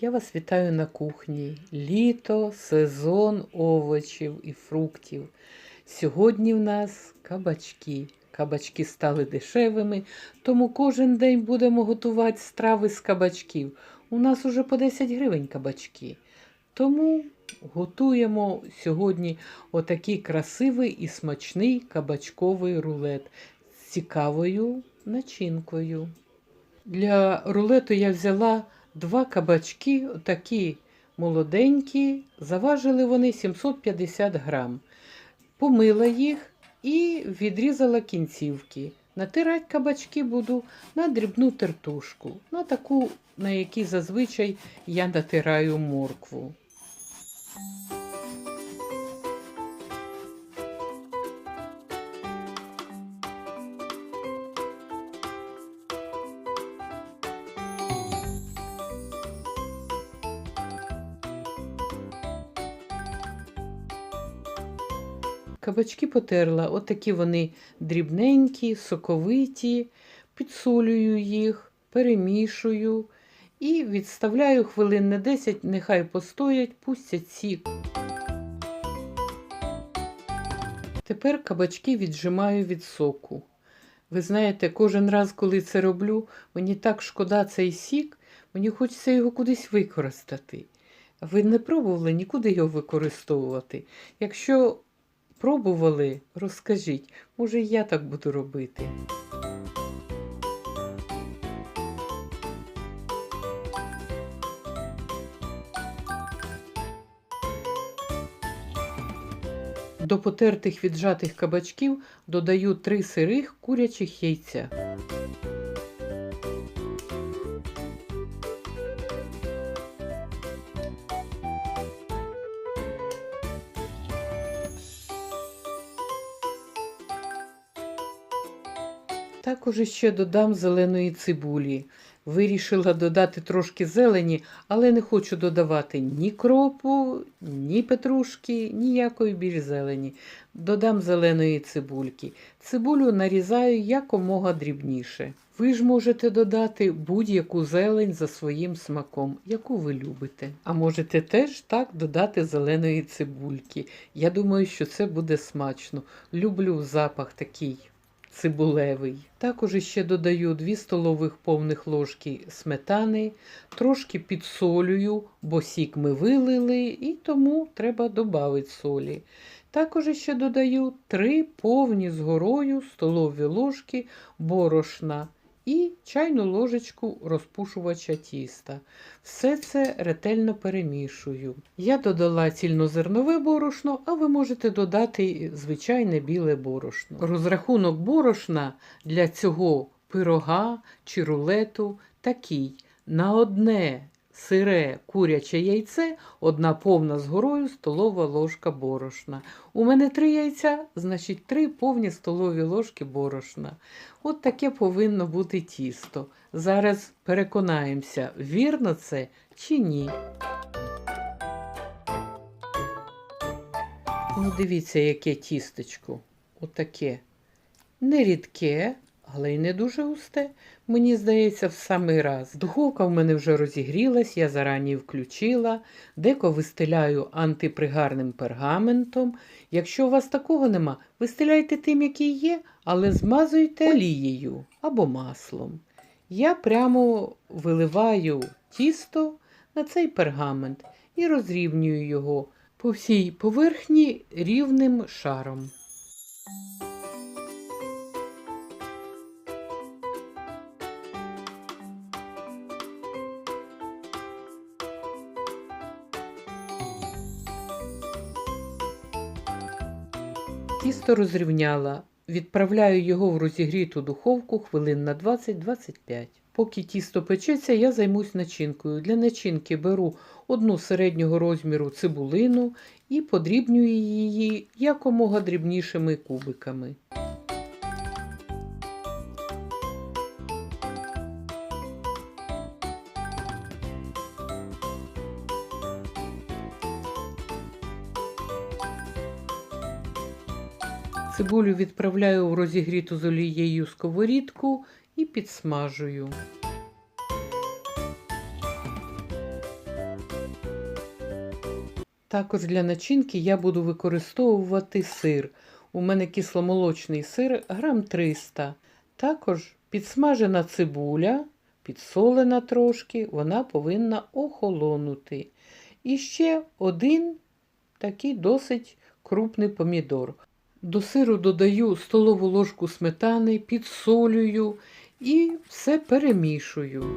Я вас вітаю на кухні. Літо, сезон овочів і фруктів. Сьогодні в нас кабачки. Кабачки стали дешевими, тому кожен день будемо готувати страви з кабачків. У нас уже по 10 гривень кабачки. Тому готуємо сьогодні отакий красивий і смачний кабачковий рулет з цікавою начинкою. Для рулету я взяла два кабачки, такі молоденькі, заважили вони 750 грам. Помила їх і відрізала кінцівки. Натирати кабачки буду на дрібну тертушку, на таку, на якій зазвичай я натираю моркву. Кабачки потерла, отакі вони дрібненькі, соковиті, підсолюю їх, перемішую і відставляю хвилин на 10, нехай постоять, пустять сік. Тепер кабачки віджимаю від соку. Ви знаєте, кожен раз, коли це роблю, мені так шкода цей сік, мені хочеться його кудись використати. Ви не пробували нікуди його використовувати? Якщо пробували, розкажіть, може я так буду робити. До потертих віджатих кабачків додаю три сирих курячих яйця. Також ще додам зеленої цибулі. Вирішила додати трошки зелені, але не хочу додавати ні кропу, ні петрушки, ніякої більш зелені. Додам зеленої цибульки. Цибулю нарізаю якомога дрібніше. Ви ж можете додати будь-яку зелень за своїм смаком, яку ви любите. А можете теж так додати зеленої цибульки. Я думаю, що це буде смачно. Люблю запах такий цибулевий. Також ще додаю 2 столових повних ложки сметани, трошки підсолюю, бо сік ми вилили і тому треба додати солі. Також ще додаю 3 повні з горою столові ложки борошна і чайну ложечку розпушувача тіста. Все це ретельно перемішую. Я додала цільнозернове борошно, а ви можете додати звичайне біле борошно. Розрахунок борошна для цього пирога чи рулету такий: на одне сире куряче яйце, одна повна з горою столова ложка борошна. У мене три яйця, значить три повні столові ложки борошна. От таке повинно бути тісто. Зараз переконаємося, вірно це чи ні. Ну, дивіться, яке тістечко. Отаке. Не рідке, але й не дуже густе. Мені здається, в самий раз. Духовка в мене вже розігрілась, я зарані включила, деко вистеляю антипригарним пергаментом. Якщо у вас такого нема, вистеляйте тим, який є, але змазуйте олією або маслом. Я прямо виливаю тісто на цей пергамент і розрівнюю його по всій поверхні рівним шаром. Тісто розрівняла. Відправляю його в розігріту духовку хвилин на 20-25. Поки тісто печеться, я займусь начинкою. Для начинки беру одну середнього розміру цибулину і подрібнюю її якомога дрібнішими кубиками. Цибулю відправляю в розігріту з олією сковорідку і підсмажую. Також для начинки я буду використовувати сир. У мене кисломолочний сир грам 300. Також підсмажена цибуля, підсолена трошки, вона повинна охолонути. І ще один такий досить крупний помідор. До сиру додаю столову ложку сметани, підсолюю і все перемішую.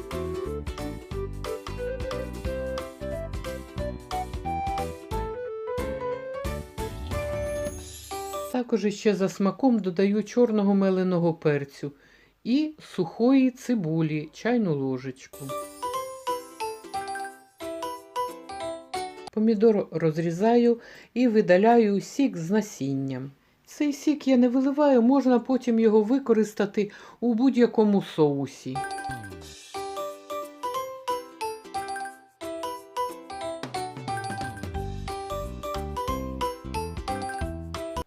Також ще за смаком додаю чорного меленого перцю і сухої цибулі, чайну ложечку. Помідор розрізаю і видаляю сік з насінням. Цей сік я не виливаю, можна потім його використати у будь-якому соусі.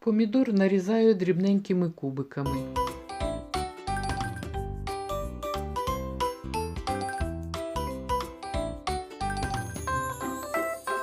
Помідор нарізаю дрібненькими кубиками.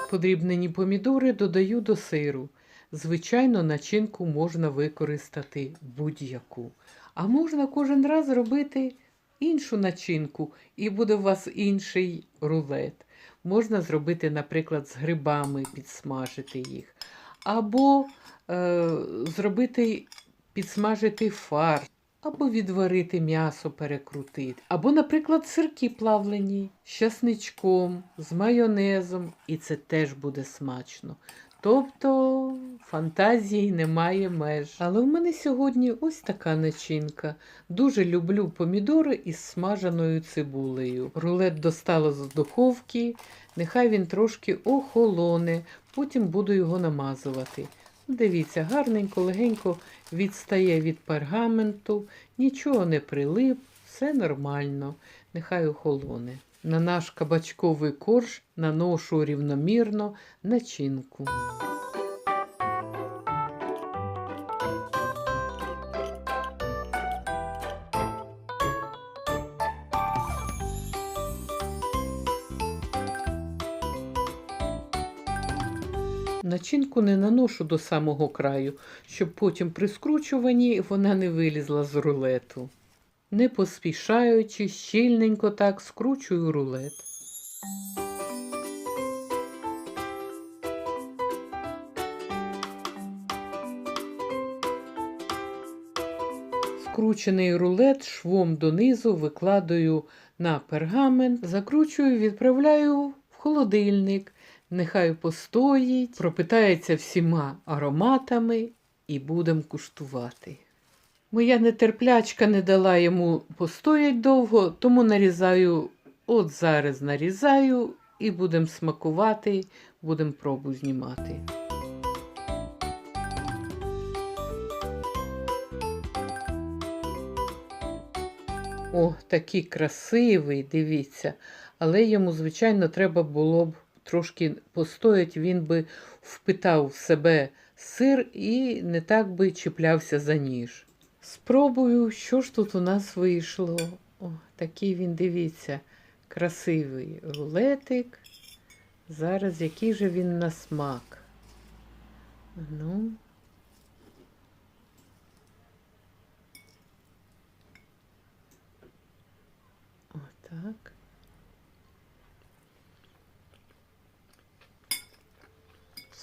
Подрібнені помідори додаю до сиру. Звичайно, начинку можна використати будь-яку. А можна кожен раз робити іншу начинку, і буде у вас інший рулет. Можна зробити, наприклад, з грибами, підсмажити їх. Або е, зробити, підсмажити фарш, або відварити м'ясо, перекрутити. Або, наприклад, сирки плавлені з часничком, з майонезом, і це теж буде смачно. Тобто фантазії немає меж. Але в мене сьогодні ось така начинка. Дуже люблю помідори із смаженою цибулею. Рулет достала з духовки, нехай він трошки охолоне, потім буду його намазувати. Дивіться, гарненько, легенько відстає від пергаменту, нічого не прилип, все нормально, нехай охолоне. На наш кабачковий корж наношу рівномірно начинку. Начинку не наношу до самого краю, щоб потім при скручуванні вона не вилізла з рулету. Не поспішаючи, щільненько так скручую рулет. Скручений рулет швом донизу викладаю на пергамент, закручую, відправляю в холодильник. Нехай постоїть, пропитається всіма ароматами і будемо куштувати. Моя нетерплячка не дала йому постоять довго, тому нарізаю, от зараз нарізаю і будемо смакувати, будемо пробу знімати. О, такий красивий, дивіться. Але йому, звичайно, треба було б трошки постоять, він би впитав в себе сир і не так би чіплявся за ніж. Спробую, що ж тут у нас вийшло. О, такий він, дивіться, красивий рулетик. Зараз який же він на смак. Ну.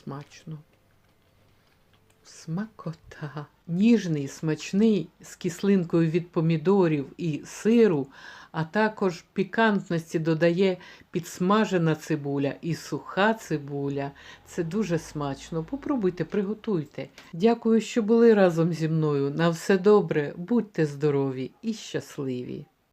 Смачно. Смакота. Ніжний, смачний, з кислинкою від помідорів і сиру, а також пікантності додає підсмажена цибуля і суха цибуля. Це дуже смачно. Попробуйте, приготуйте. Дякую, що були разом зі мною. На все добре, будьте здорові і щасливі!